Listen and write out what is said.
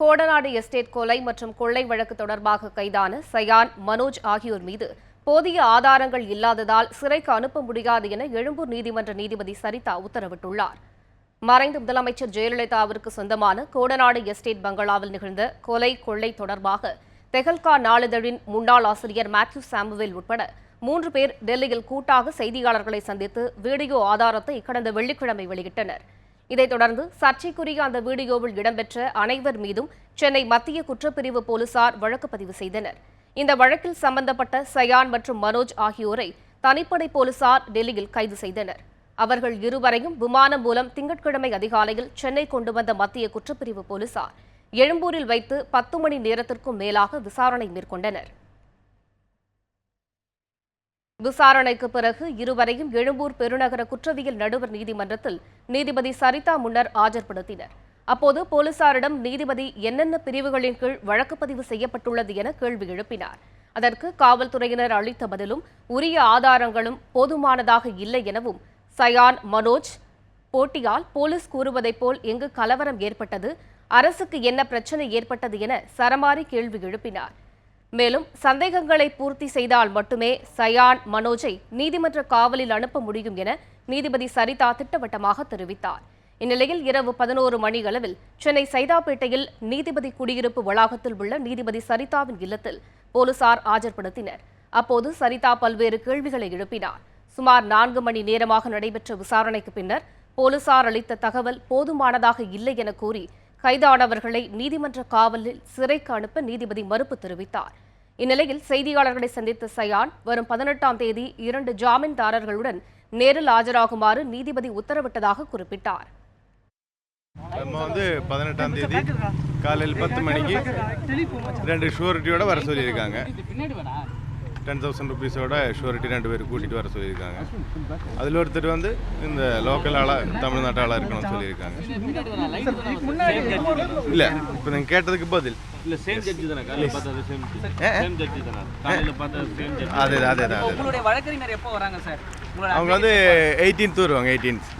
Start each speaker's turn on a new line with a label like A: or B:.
A: Kodanad estate கொலை மற்றும் கொள்ளை வழக்கு தொடர்பாக கைதான சயான் மனோஜ் ஆகியோர் மீது போதிய ஆதாரங்கள் இல்லாததால் சிறைக்கு அனுப்ப முடியாது என எழும்பூர் நீதிமன்ற நீதிபதி சரிதா உத்தரவிட்டுள்ளார். மறைந்த முதலமைச்சர் ஜெயலலிதாவிற்கு சொந்தமான கோடநாடு எஸ்டேட் பங்களாவில் நிகழ்ந்த கொலை கொள்ளை தொடர்பாக தெஹல்கா நாளிதழின் முன்னாள் ஆசிரியர் மேத்யூ சாமுவேல் உட்பட மூன்று பேர் டெல்லியில் கூட்டாக செய்தியாளர்களை சந்தித்து வீடியோ ஆதாரத்தை கடந்த வெள்ளிக்கிழமை வெளியிட்டனர். இதைத் தொடர்ந்து சர்ச்சைக்குரிய அந்த வீடியோவில் இடம்பெற்ற அனைவர் மீதும் சென்னை மத்திய குற்றப்பிரிவு போலீசார் வழக்கு பதிவு செய்தனர். இந்த வழக்கில் சம்பந்தப்பட்ட சயான் மற்றும் மனோஜ் ஆகியோரை தனிப்படை போலீசார் டெல்லியில் கைது செய்தனர். அவர்கள் இருவரையும் விமானம் மூலம் திங்கட்கிழமை அதிகாலையில் சென்னை கொண்டு வந்த மத்திய குற்றப்பிரிவு போலீசார் எழும்பூரில் வைத்து பத்து மணி நேரத்திற்கும் மேலாக விசாரணை மேற்கொண்டனர். விசாரணைக்கு பிறகு இருவரையும் எழும்பூர் பெருநகர குற்றவியல் நடுவர் நீதிமன்றத்தில் நீதிபதி சரிதா முன்னர் ஆஜர்படுத்தினர். அப்போது போலீசாரிடம் நீதிபதி என்னென்ன பிரிவுகளின் கீழ் வழக்கு பதிவு செய்யப்பட்டுள்ளது என கேள்வி எழுப்பினார். அதற்கு காவல்துறையினர் அளித்த பதிலும் உரிய ஆதாரங்களும் போதுமானதாக இல்லை எனவும் சயான் மனோஜ் போட்டியால் போலீஸ் கூறுவதைப் போல் எங்கு கலவரம் ஏற்பட்டது அரசுக்கு என்ன பிரச்சனை ஏற்பட்டது என சரமாரி கேள்வி எழுப்பினார். மேலும் சந்தேகங்களை பூர்த்தி செய்தால் மட்டுமே சயான் மனோஜை நீதிமன்ற காவலில் அனுப்ப முடியும் என நீதிபதி சரிதா திட்டவட்டமாக தெரிவித்தார். இந்நிலையில் இரவு பதினோரு மணி அளவில் சென்னை சைதாப்பேட்டையில் நீதிபதி குடியிருப்பு வளாகத்தில் உள்ள நீதிபதி சரிதாவின் இல்லத்தில் போலீசார் ஆஜர்படுத்தினர். அப்போது சரிதா பல்வேறு கேள்விகளை எழுப்பினார். சுமார் நான்கு மணி நேரமாக நடைபெற்ற விசாரணைக்கு பின்னர் போலீசார் அளித்த தகவல் போதுமானதாக இல்லை என கூறி கைதானவர்களை நீதிமன்ற காவலில் சிறைக்கு அனுப்ப நீதிபதி மறுப்பு தெரிவித்தார். இந்நிலையில் செய்தியாளர்களை சந்தித்த சயான் வரும் பதினெட்டாம் தேதி இரண்டு ஜாமீன்தாரர்களுடன் நேரில் ஆஜராகுமாறு நீதிபதி உத்தரவிட்டதாக குறிப்பிட்டார்.
B: நம்ம வந்து பதினெட்டாம் தேதி காலையில் பத்து மணிக்கு ரெண்டு ஷூரிட்டியோட வர சொல்லியிருக்காங்க. டென் தௌசண்ட் ருபீஸோட ஷூரிட்டி ரெண்டு பேர் கூட்டிகிட்டு வர சொல்லியிருக்காங்க. அதில் ஒருத்தர் வந்து இந்த லோக்கல் ஆளாக தமிழ்நாட்டு ஆளாக இருக்கணும்னு சொல்லியிருக்காங்க. இல்லை இப்போ நீங்கள் கேட்டதுக்கு பதில். அவங்க வந்து எயிட்டீன்த் வருவாங்க எயிட்டீன்த்